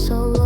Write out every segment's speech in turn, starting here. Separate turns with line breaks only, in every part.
so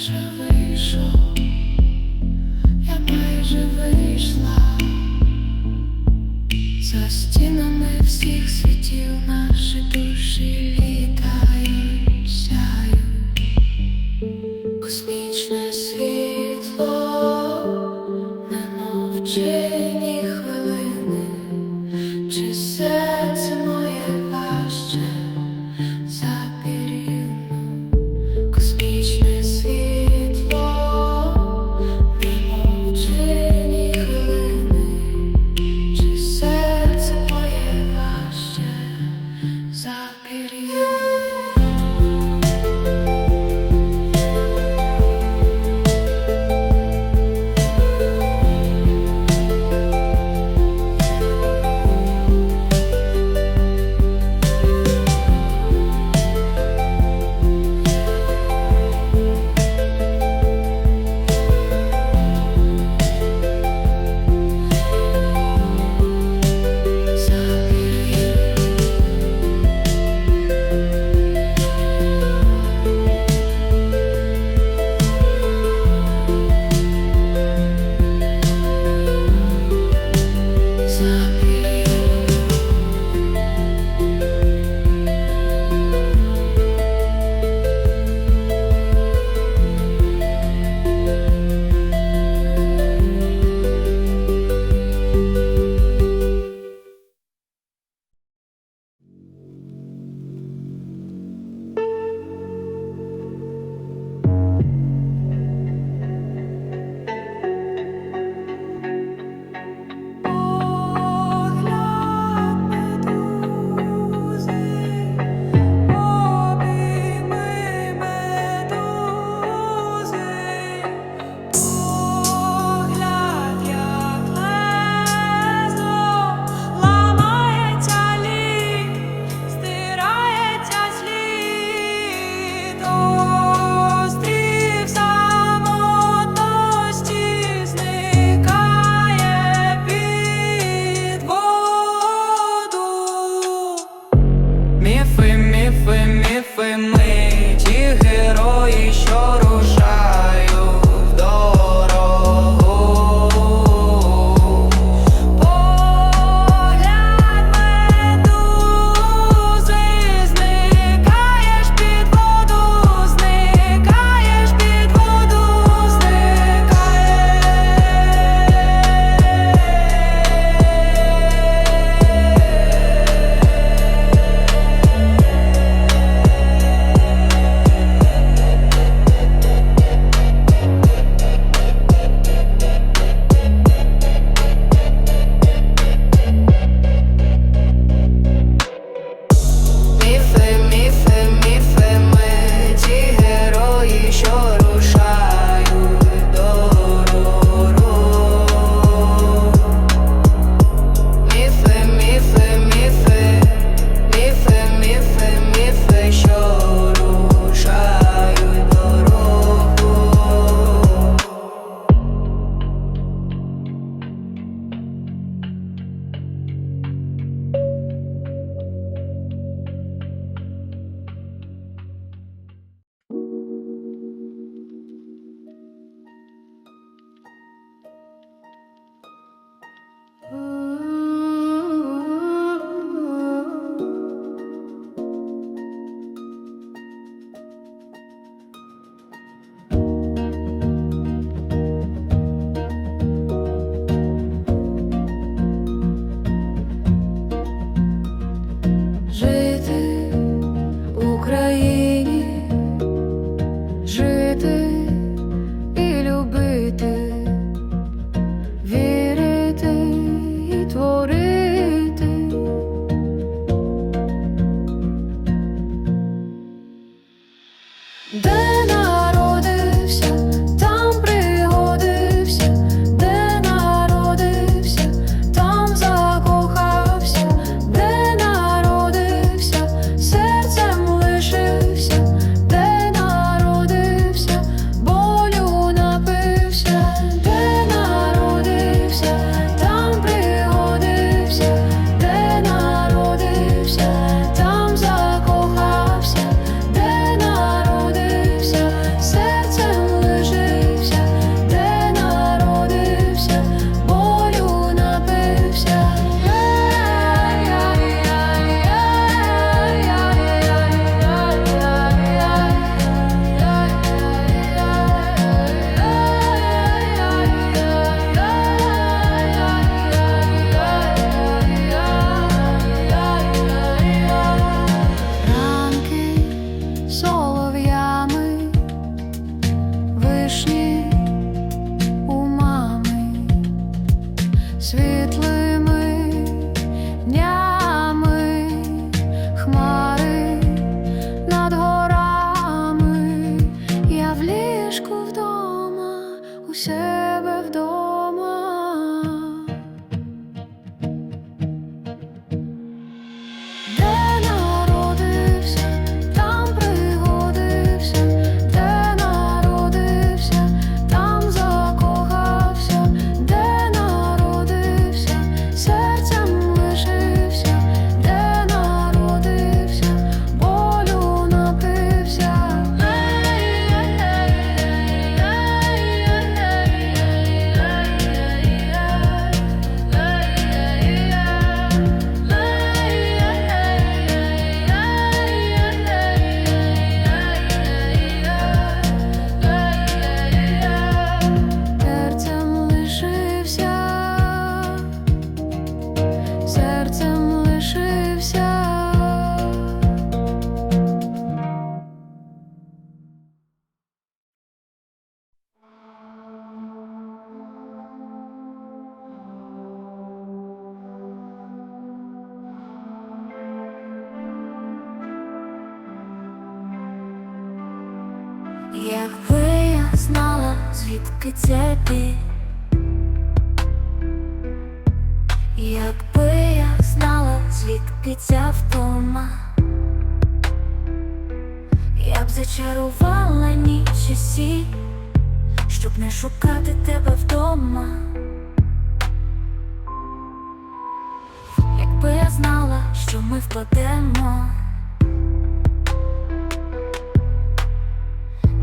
майже вийшов, я майже вийшла за стінами всіх світів наші душі літають. Звідки ця втома Я б зачарувала ніч усі, щоб не шукати тебе вдома. Якби я знала, що ми впадемо.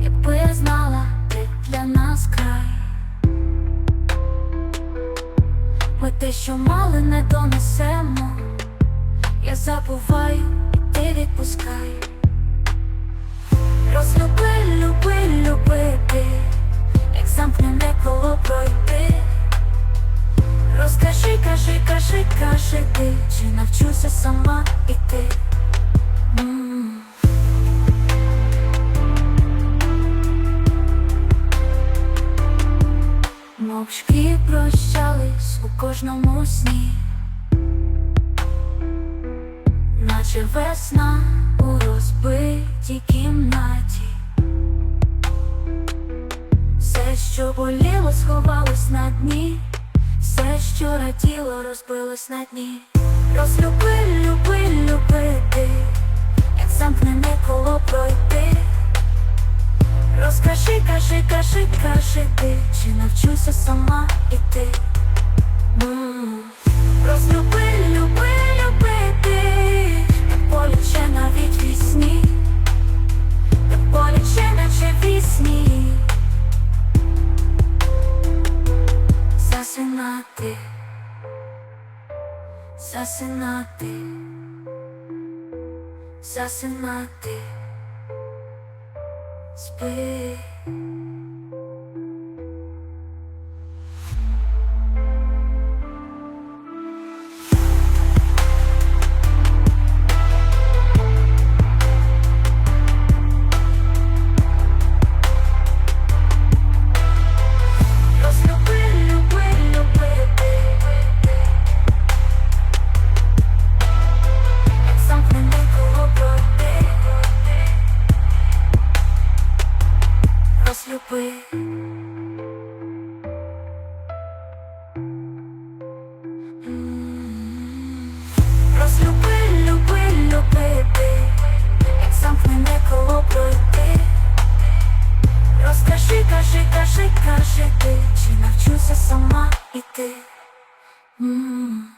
Якби я знала, ти для нас край, ми те, що мали, не донесемо. Забуваю, ти відпускай. Розлюби, люби, любити, як замкнене коло пройти. Розкажи, кажи, кажи, кажи ти, чи навчуся сама іти. Мовчки прощались у кожному сні, весна у розбитій кімнаті, все, що боліло, сховалось на дні, все, що раділо, розбилось на дні. Розлюби, люби, любити, як mm.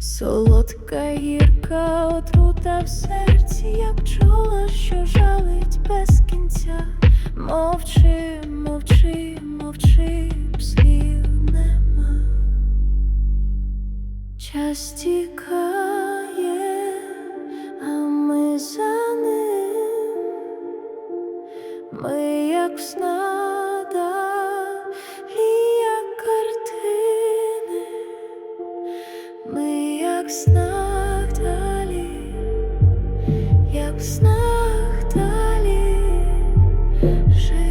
солодка гірка отрута в серці, я пчола, що жалить без кінця. Мовчи, мовчи, мовчи, слів нема. Час тікає, а ми за ним, ми як в снах 谁